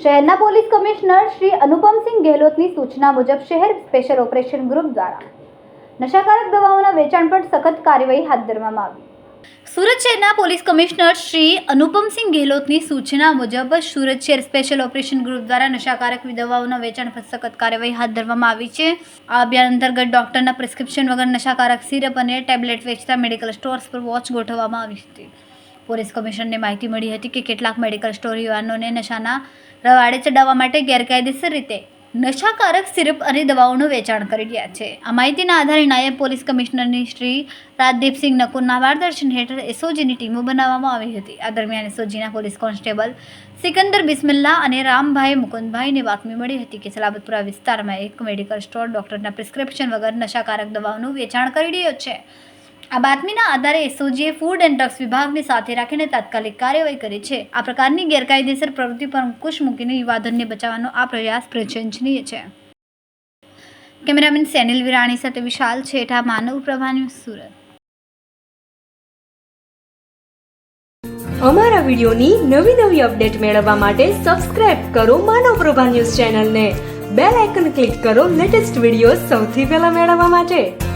શહેરના police commissioner Shri Anupamsinh ગેહલોતની સૂચના મુજબ શહેર સ્પેશિયલ ઓપરેશન ગ્રુપ દ્વારા નશાકારક દવાઓના વેચાણ પર સખત કાર્યવાહી હાથ ધરવામાં આવી. સુરત શહેરના પોલીસ કમિશનર શ્રી અનુપમસિંહ ગેહલોતની સૂચના મુજબ સુરત શહેર સ્પેશિયલ ઓપરેશન ગ્રુપ દ્વારા નશાકારક દવાઓના વેચાણ પર સખત કાર્યવાહી હાથ ધરવામાં આવી છે. આ અભિયાન અંતર્ગત ડોક્ટરના પ્રિસ્ક્રિપ્શન વગર નશાકારક સિરપ અને ટેબ્લેટ વેચતા મેડિકલ સ્ટોર્સ પર વોચ ગોઠવવામાં આવી હતી. પોલીસ કમિશનરને માહિતી મળી હતી કે કેટલાક મેડિકલ સ્ટોર યુવાનોને નશાના રવાડે ચડાવવા માટે ગેરકાયદેસર રીતે નશાકારક સિરપ અને દવાઓનું વેચાણ કરી રહ્યા છે. આ માહિતીના આધારે નાયબ પોલીસ કમિશનરની શ્રી રાજદીપસિંહ નકુરના માર્ગદર્શન હેઠળ એસઓજીની ટીમો બનાવવામાં આવી હતી. આ દરમિયાન એસઓજીના પોલીસ કોન્સ્ટેબલ સિકંદર બિસ્મિલ્લા અને રામભાઈ મુકુંદભાઈને બાતમી મળી હતી કે સલાબતપુરા વિસ્તારમાં એક મેડિકલ સ્ટોર ડોક્ટરના પ્રિસ્ક્રિપ્શન વગર નશાકારક દવાઓનું વેચાણ કરી રહ્યો છે. આ બાતમીના આધારે એસઓજીએ ફૂડ એન્ડ ડ્રગ્સ વિભાગને સાથે રાખીને તાત્કાલિક કાર્યવાહી કરી છે. આ પ્રકારની ગેરકાયદેસર પ્રવૃત્તિ પર અંકુશ મૂકીને યુવાધનને બચાવવાનો આ પ્રયાસ પ્રશંસનીય છે. કેમેરામેન સેનિલ વિરાણી સાથે વિશાલ છેઠા, માનવ પ્રભાની સુરત. અમારા વિડીયોની નવી નવી અપડેટ મેળવવા માટે સબસ્ક્રાઇબ કરો માનવ પ્રભા ન્યૂઝ ચેનલને. બેલ આઇકન ક્લિક કરો લેટેસ્ટ વીડિયો સૌથી પહેલા મેળવવા માટે.